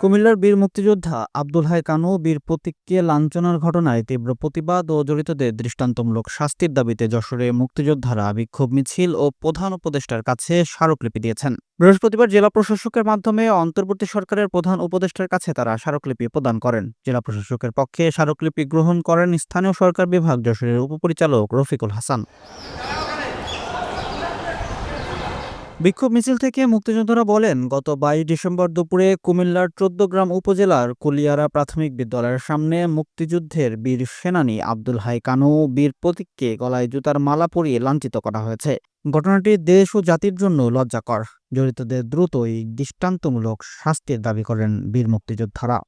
কুমিল্লার বীর মুক্তিযোদ্ধা আব্দুল হাই কানু বীর প্রতীককে লাঞ্ছনার ঘটনায় তীব্র প্রতিবাদ ও জড়িতদের দৃষ্টান্তমূলক শাস্তির দাবিতে যশোরে মুক্তিযোদ্ধারা বিক্ষোভ মিছিল ও প্রধান উপদেষ্টার কাছে স্মারকলিপি দিয়েছেন। বৃহস্পতিবার জেলা প্রশাসকের মাধ্যমে অন্তর্বর্তী সরকারের প্রধান উপদেষ্টার কাছে তারা স্মারকলিপি প্রদান করেন। জেলা প্রশাসকের পক্ষে স্মারকলিপি গ্রহণ করেন স্থানীয় সরকার বিভাগ যশোরের উপপরিচালক রফিকুল হাসান। বিক্ষোভ মিছিল থেকে মুক্তিযোদ্ধারা বলেন, গত বাইশ ডিসেম্বর দুপুরে কুমিল্লার চোদ্দগ্রাম উপজেলার কুলিয়ারা প্রাথমিক বিদ্যালয়ের সামনে মুক্তিযুদ্ধের বীর সেনানী আব্দুল হাই কানু বীর প্রতীককে গলায় জুতার মালা পরিয়ে লাঞ্ছিত করা হয়েছে। ঘটনাটি দেশ ও জাতির জন্য লজ্জাকর। জড়িতদের দ্রুতই দৃষ্টান্তমূলক শাস্তির দাবি করেন বীর মুক্তিযোদ্ধারা।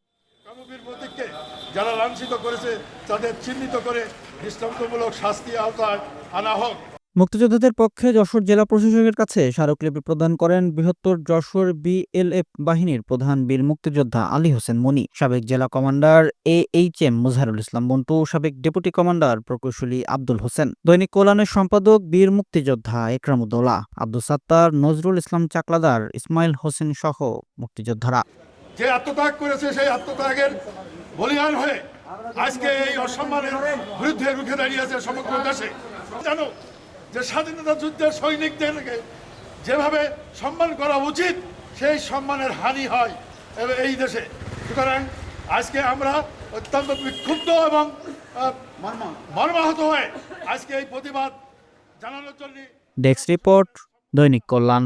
যারা লাঞ্ছিত করেছে, তাদের চিহ্নিত করে দৃষ্টান্তমূলক শাস্তি আওতায় আনা হোক। মুক্তিযোদ্ধাদের পক্ষে যশোর জেলা প্রশাসকের কাছে স্মারকলিপি প্রদান করেন বৃহত্তর যশোর বিএলএফ বাহিনীর প্রধান বীর মুক্তিযোদ্ধা আলী হোসেন মনি, সাবেক জেলা commander A H M Mozaharul Islam Bontu, সাবেক ডেপুটি কমান্ডার প্রকৌশলী আব্দুল হোসেন, দৈনিক কল্যাণের সম্পাদক বীর মুক্তিযোদ্ধা একরামুদ্দৌলা, আব্দুল সাত্তার, নজরুল ইসলাম চাকলাদার, ইসমাইল হোসেন সহ মুক্তিযোদ্ধারা। যে আত্মত্যাগ করেছে সেই আত্মত্যাগের বলিয়ান হয়ে আজকে এই অসম্মানের বিরুদ্ধে রুখে দাঁড়িয়েছে সমগ্র দেশে। জানো যে স্বাধীনতা যুদ্ধের সৈনিকদেরকে যেভাবে সম্মান করা উচিত, সেই সম্মানের হানি হয় এই দেশে। সুতরাং আজকে আমরা অত্যন্ত বিক্ষুব্ধ এবং মর্মাহত হয়ে আজকে এই প্রতিবাদ জানানোর জন্য ডেস্ক রিপোর্ট দৈনিক কল্যাণ।